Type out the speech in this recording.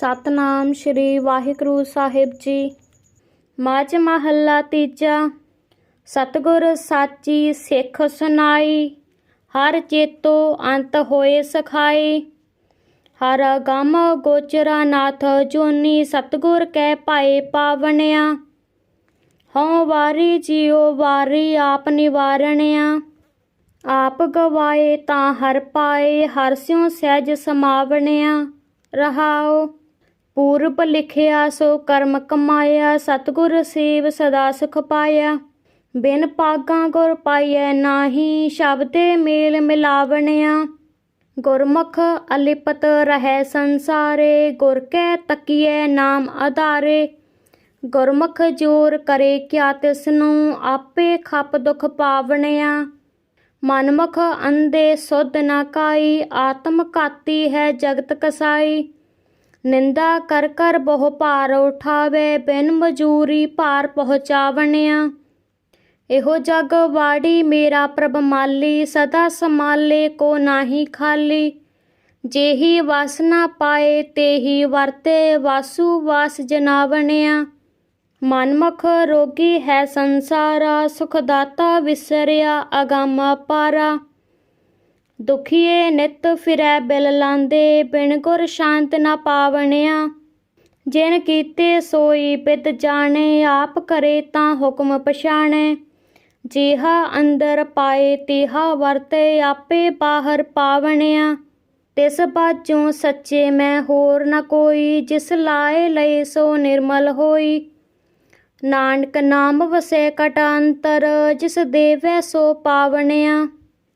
ਸਤਨਾਮ ਸ੍ਰੀ ਵਾਹਿਗੁਰੂ ਸਾਹਿਬ ਜੀ। ਮਾਝ ਮਹੱਲਾ ਤੀਜਾ, ਸਤਿਗੁਰ ਸਾਚੀ ਸਿੱਖ ਸੁਨਾਈ ਹਰ ਚੇਤੋ ਅੰਤ ਹੋਏ ਸਖਾਈ। ਹਰ ਗਮ ਗੋਚਰਾ ਨਾਥ ਜੋਨੀ ਸਤਿਗੁਰ ਕਹਿ ਪਾਏ ਪਾਵਣਿਆ। ਹਉ ਵਾਰੀ ਜਿਉ ਵਾਰੀ ਆਪ ਨਿਵਾਰਣਿਆ। ਆਪ ਗਵਾਏ ਤਾਂ ਹਰ ਪਾਏ, ਹਰ ਸਿਉ ਸਹਿਜ ਸਮਾਵਣਿਆ। ਰਹਾਓ ਪੂਰਬ ਲਿਖਿਆ, ਸੋ ਕਰਮ ਕਮਾਇਆ, ਸਤਿਗੁਰ ਸੇਵ ਸਦਾ ਸੁਖ ਪਾਇਆ। ਬਿਨ ਪਾਗਾਂ ਗੁਰ ਪਾਈਐ ਨਾਹੀ, ਸ਼ਬਦੇ ਮੇਲ ਮਿਲਾਵਣਿਆ। ਗੁਰਮੁਖ ਅਲਿਪਤ ਰਹਿ ਸੰਸਾਰੇ, ਗੁਰ ਕੈ ਤਕੀਐ ਨਾਮ ਆਧਾਰੇ। ਗੁਰਮੁਖ ਜੋਰ ਕਰੇ ਕਿਆ ਤਿਸ ਨੂੰ ਆਪੇ ਖਪ ਦੁਖ ਪਾਵਣਿਆ। ਮਨਮੁਖ ਅੰਦੇ ਸੁਧ ਨਾ ਕਾਈ, ਆਤਮ ਘਾਤੀ ਹੈ ਜਗਤ ਕਸਾਈ। ਨਿੰਦਾ ਕਰ ਕਰ ਬਹੁ ਭਾਰ ਉਠਾਵੇ, ਬਿਨ ਮਜੂਰੀ ਭਾਰ ਪਹੁੰਚਾਵਣਿਆ। ਇਹੋ ਜਗ ਵਾੜੀ, ਮੇਰਾ ਪ੍ਰਭ ਮਾਲੀ, ਸਦਾ ਸਮਾਲੇ ਕੋ ਨਾਹੀ ਖਾਲੀ। ਜੇਹੀ ਵਾਸਨਾ ਪਾਏ, ਤੇਹੀ ਵਰਤੇ, ਵਾਸੂ ਵਾਸ ਜਨਾਵਣਿਆ। ਮਨਮੁਖ ਰੋਗੀ ਹੈ ਸੰਸਾਰਾ, ਸੁਖ ਦਾਤਾ ਵਿਸਰਿਆ, ਅਗਾਮਾ ਪਾਰਾ। ਦੁਖੀਏ ਨਿਤ ਫਿਰੈ ਬਿਲ ਲਾਂਦੇ, ਬਿਨ ਗੁਰ ਸ਼ਾਂਤ ਨਾ ਪਾਵਣਿਆ। ਜਿਨ ਕੀਤੇ ਸੋਈ ਬਿਦ ਜਾਣੇ, ਆਪ ਕਰੇ ਤਾਂ ਹੁਕਮ ਪਛਾਣੇ। ਜਿਹਾ ਅੰਦਰ ਪਾਏ, ਤਿਹਾ ਵਰਤੇ, ਆਪੇ ਬਾਹਰ ਪਾਵਣਿਆ। ਤਿਸ ਬਾਝੋਂ ਸੱਚੇ ਮੈਂ ਹੋਰ ਨਾ ਕੋਈ, ਜਿਸ ਲਾਏ ਲਈ ਸੋ ਨਿਰਮਲ ਹੋਈ। ਨਾਨਕ ਨਾਮ ਵਸੇ ਕਟਾਂਤਰ ਜਿਸ ਦੇਵੈ ਸੋ ਪਾਵਣਿਆ।